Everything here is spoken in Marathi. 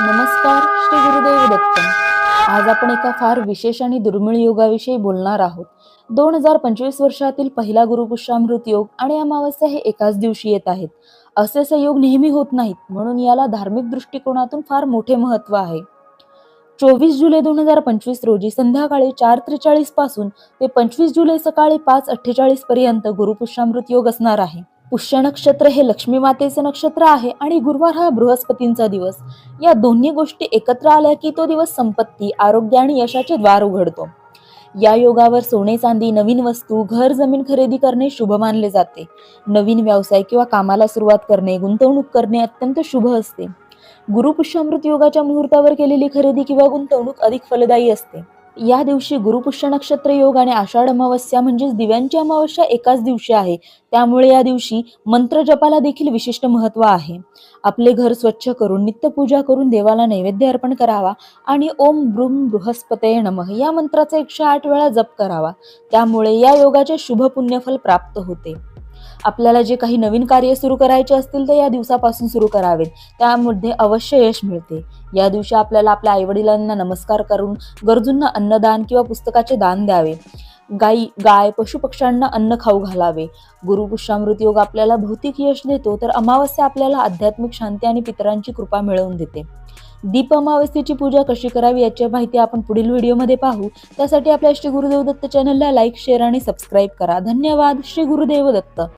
नमस्कार श्री गुरुदेव दत्त. आज आपण एका फार विशेष आणि दुर्मिळ योगाविषयी बोलणार आहोत. दोन हजार पंचवीस वर्षातील पहिला गुरुपुष्यामृत योग आणि अमावस्या हे एकाच दिवशी येत आहेत. असे संयोग नेहमी होत नाहीत म्हणून याला धार्मिक दृष्टिकोनातून फार मोठे महत्त्व आहे. चोवीस जुलै दोन हजार पंचवीस रोजी संध्याकाळी चार त्रेचाळीसपासून ते पंचवीस जुलै सकाळी पाच अठ्ठेचाळीस पर्यंत गुरुपुष्यामृत योग असणार आहे. पुष्य नक्षत्र हे लक्ष्मी मातेचे नक्षत्र आहे आणि गुरुवार हा बृहस्पतींचा दिवस. या दोन्ही गोष्टी एकत्र आल्या की तो दिवस संपत्ती आरोग्य आणि यशाचे द्वार उघडतो. या योगावर सोने चांदी नवीन वस्तू घर जमीन खरेदी करणे शुभ मानले जाते. नवीन व्यवसाय किंवा कामाला सुरुवात करणे गुंतवणूक करणे अत्यंत शुभ असते. गुरुपुष्यामृत योगाच्या मुहूर्तावर केलेली खरेदी किंवा गुंतवणूक अधिक फलदायी असते. या दिवशी गुरुपुष्य नक्षत्र योग आणि आषाढ अमावस्या म्हणजेच दिव्यांची अमावस्या एकाच दिवशी आहे. त्यामुळे या दिवशी मंत्र जपाला देखील विशिष्ट महत्त्व आहे. आपले घर स्वच्छ करून नित्यपूजा करून देवाला नैवेद्य अर्पण करावा आणि ओम ब्रुम बृहस्पतये नमः या मंत्राचा एकशे आठ वेळा जप करावा. त्यामुळे या योगाचे शुभ पुण्यफल प्राप्त होते. आपल्याला जे काही नवीन कार्य सुरू करायचे असतील ते या दिवसापासून सुरू करावेत. त्यामध्ये अवश्य यश मिळते. या दिवशी आपल्याला आपल्या आईवडिलांना नमस्कार करून गरजूंना अन्नदान किंवा पुस्तकाचे दान द्यावे. गाई गाय पशुपक्ष्यांना अन्न खाऊ घालावे. गुरुपुष्यामृत योग आपल्याला भौतिक यश देतो तर अमावस्या आपल्याला आध्यात्मिक शांती आणि पितरांची कृपा मिळवून देते. दीप अमावस्येची पूजा कशी करावी याची माहिती आपण पुढील व्हिडिओमध्ये पाहू. त्यासाठी आपल्या श्री गुरुदेव दत्त चॅनलला लाईक शेअर आणि सबस्क्राईब करा. धन्यवाद. श्री गुरुदेव दत्त.